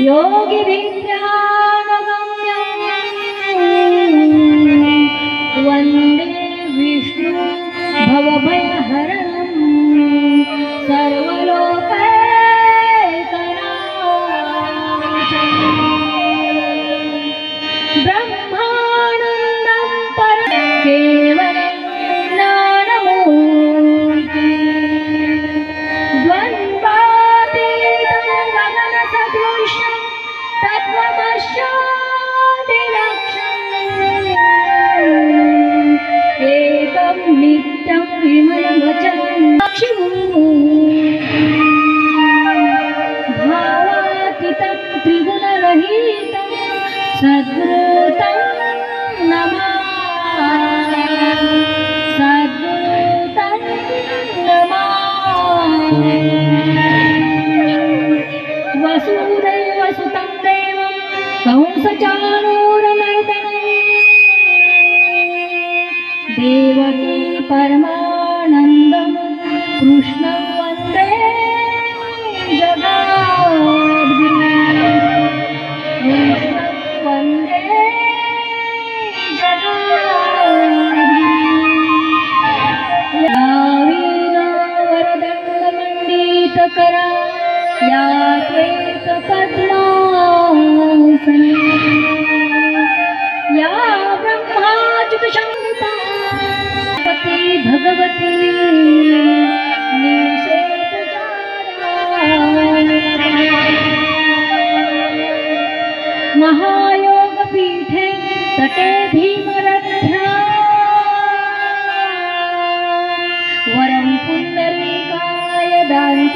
Yogi Vidya. विमलवचनं भावातीतं त्रिगुणरहितं सद्गुरुतं नमः. सद्गुरुतं नमः वसुदैव सुतं देवं कंसचाणूरमर्दनम् देवकी परमा कृष्णं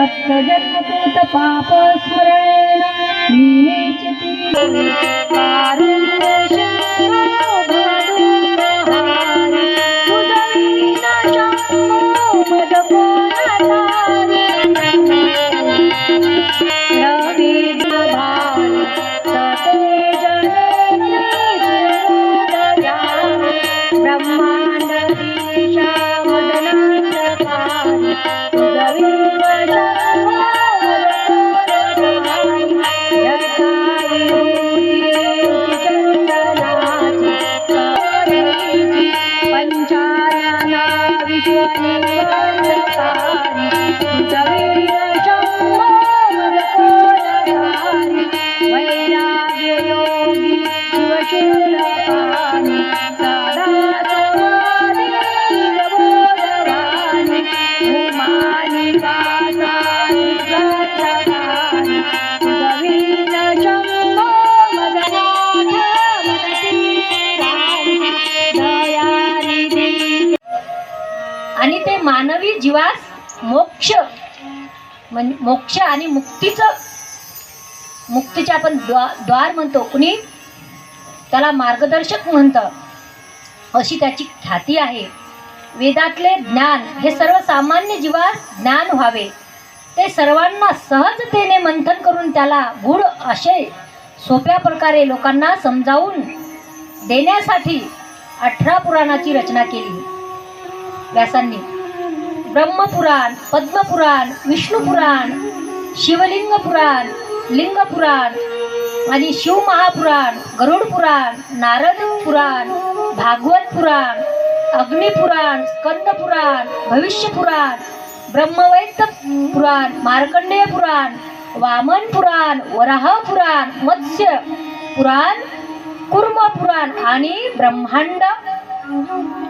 सप्तजन्मकृतपापस्मरणेन नीनेचति कारुण्यशरणो मानवी जीवास मोक्ष. मोक्ष आणि मुक्तीचं मुक्तीचे आपण द्वा द्वार म्हणतो. कुणी? त्याला मार्गदर्शक म्हणतं. अशी त्याची ख्याती आहे. वेदातले ज्ञान हे सर्वसामान्य जीवास ज्ञान व्हावे. ते सर्वांना सहजतेने मंथन करून त्याला गूढ असे सोप्या प्रकारे लोकांना समजावून देण्यासाठी अठरा पुराणाची रचना केली. व्यासांनी ब्रह्मपुराण पद्मपुराण विष्णुपुराण शिवलिंग पुराण लिंग पुराण आणि शिवमहापुराण गरुड पुराण नारद पुराण भागवत पुराण अग्निपुराण स्कंद पुराण भविष्य पुराण ब्रह्मवैद्य पुराण मार्कंडेय पुराण वामन पुराण वराह पुराण मत्स्य पुराण कुर्म पुराण आणि ब्रह्मांड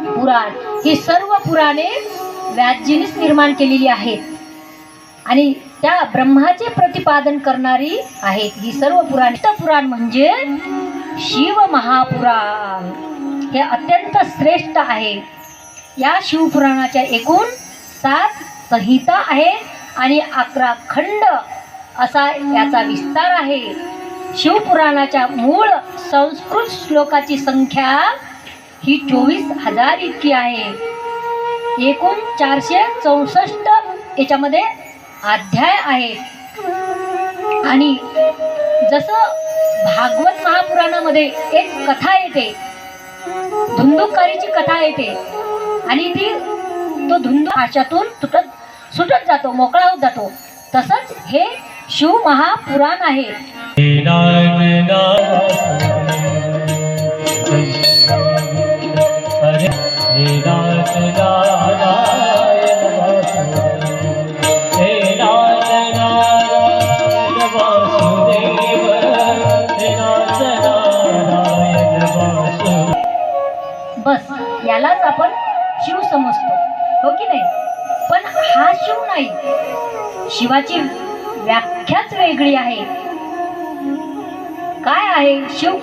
पुराण ही सर्व पुराणे व्यासजीनेच निर्माण केलेली आहेत. आणि त्या ब्रह्माचे प्रतिपादन करणारी आहेत. ही सर्व पुराण पुराण म्हणजे शिव महापुराण. हे अत्यंत श्रेष्ठ आहे. या शिवपुराणाच्या एकूण सात संहिता आहे आणि अकरा खंड असा याचा विस्तार आहे. शिवपुराणाच्या मूळ संस्कृत श्लोकाची संख्या ही चोवीस हजार इतकी आहे. एकूण चारशे चौसष्ट याच्यामध्ये अध्याय आहेत आणि जसं भागवत महापुराणामध्ये एक कथा येते धुंदुकारीची कथा येते आणि ती तो धुंदू आशातून तुटत सुटत जातो मोकळा होत जातो. तसंच हे शिव महापुराण आहे. बस यालाच आपण शिव समजतो. हो की नाही? पण हा शिव नाही. शिवाची व्याख्याच वेगळी आहे. काय आहे? शिव